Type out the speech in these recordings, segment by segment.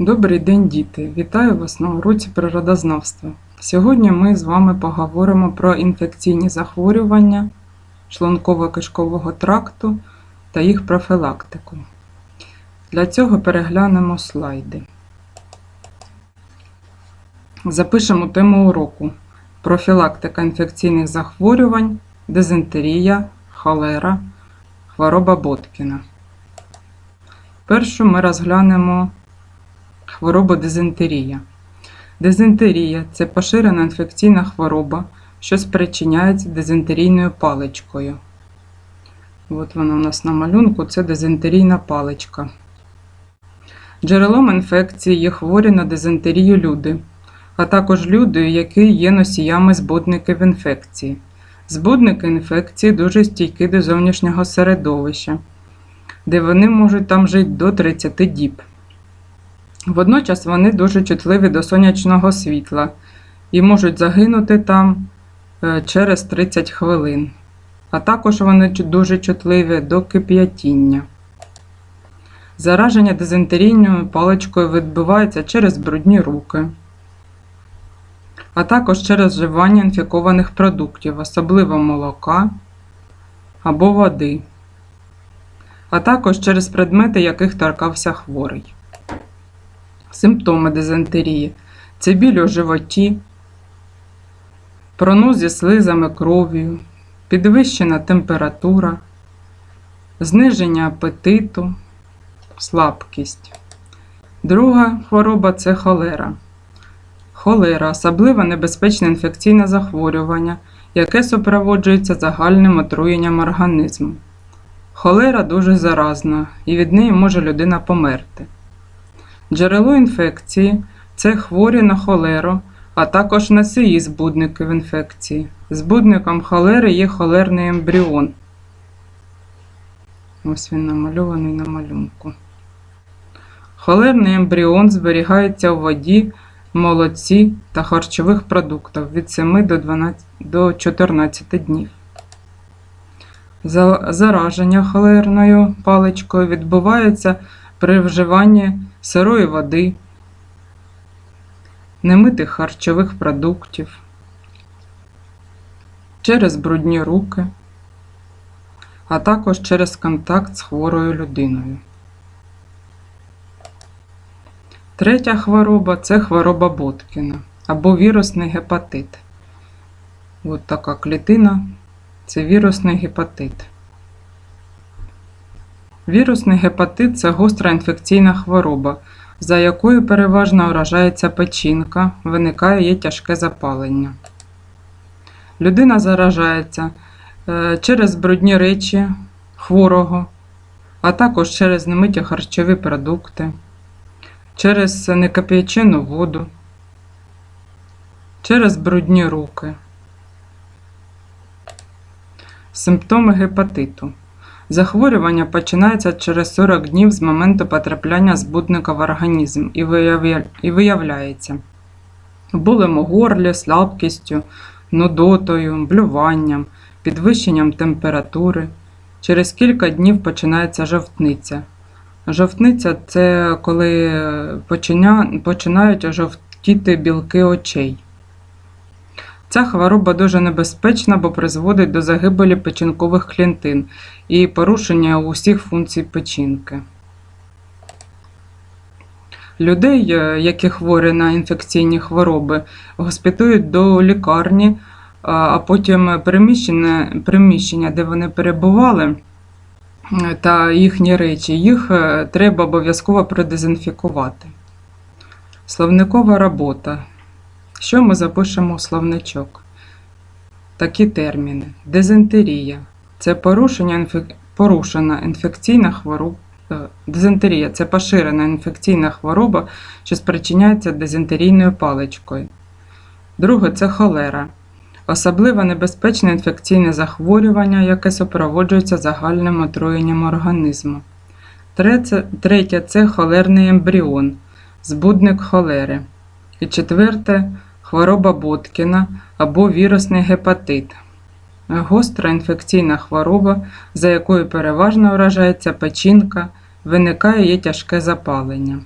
Добрий день, діти! Вітаю вас на уроці природознавства. Сьогодні ми з вами поговоримо про інфекційні захворювання шлунково-кишкового тракту та їх профілактику. Для цього переглянемо слайди. Запишемо тему уроку: профілактика інфекційних захворювань, дизентерія, холера, хвороба Боткіна. Першу ми розглянемо хворобу дизентерія. Дизентерія це поширена інфекційна хвороба, що спричиняється дизентерійною паличкою. От вона у нас на малюнку це дизентерійна паличка. Джерелом інфекції є хворі на дизентерію люди, а також люди, які є носіями збудників інфекції. Збудники інфекції дуже стійкі до зовнішнього середовища, де вони можуть там жити до 30 діб. Водночас вони дуже чутливі до сонячного світла і можуть загинути там е, через 30 хвилин. А також вони дуже чутливі до кип'ятіння. Зараження дизентерійною паличкою відбувається через брудні руки, а також через вживання інфікованих продуктів, особливо молока або води, а також через предмети, яких торкався хворий. Симптоми дизентерії це біль у животі, пронос зі слизами кров'ю, підвищена температура, зниження апетиту, слабкість. Друга хвороба це холера. Холера особливо небезпечне інфекційне захворювання, яке супроводжується загальним отруєнням організму. Холера дуже заразна і від неї може людина померти. Джерело інфекції це хворі на холеру, а також носії збудників інфекції. Збудником холери є холерний ембріон. Ось він намальований на малюнку. Холерний ембріон зберігається у воді, молоці та харчових продуктах від 7 до, 12, до 14 днів. Зараження холерною паличкою відбувається при вживанні сирої води, немитих харчових продуктів, через брудні руки, а також через контакт з хворою людиною. Третя хвороба це хвороба Боткіна або вірусний гепатит. От така клітина це вірусний гепатит. Вірусний гепатит це гостра інфекційна хвороба, за якою переважно вражається печінка, виникає є тяжке запалення. Людина заражається е, через брудні речі хворого, а також через немиті харчові продукти, через некип'ячену воду, через брудні руки. Симптоми гепатиту. Захворювання починається через 40 днів з моменту потрапляння збудника в організм і виявля- і виявляється болем у горлі, слабкістю, нудотою, блюванням, підвищенням температури. Через кілька днів починається жовтниця. Жовтниця це коли починають жовтіти білки очей. Ця хвороба дуже небезпечна, бо призводить до загибелі печінкових клітин і порушення усіх функцій печінки. Людей, е, які хворі на інфекційні хвороби, госпітують до лікарні, а- а потім приміщення, приміщення, де вони перебували, е, та їхні речі, їх е, треба обов'язково продезінфікувати. Словникова робота. Що ми запишемо у словничок? Такі терміни: дизентерія це порушення порушена інфекційна хвороба. Дизентерія це поширена інфекційна хвороба, що спричиняється дизентерійною паличкою. Друге це холера. Особливо небезпечне інфекційне захворювання, яке супроводжується загальним отруєнням організму. Третє це холерний ембріон, збудник холери. І четверте хвороба Боткіна або вірусний гепатит. Гостра інфекційна хвороба, за якою переважно вражається печінка, виникає є тяжке запалення.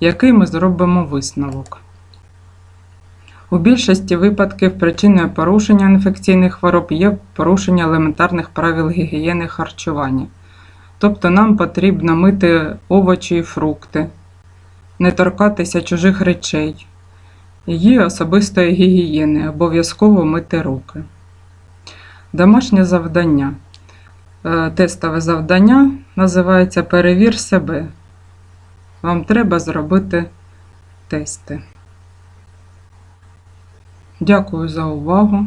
Який ми зробимо висновок? У більшості випадків причиною порушення інфекційних хвороб є порушення елементарних правил гігієни харчування. Тобто нам потрібно мити овочі і фрукти, не торкатися чужих речей, її особистої гігієни, обов'язково мити руки. Домашнє завдання. Е, Тестове завдання називається Перевір себе. Вам треба зробити тести. Дякую за увагу.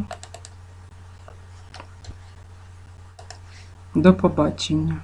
До побачення.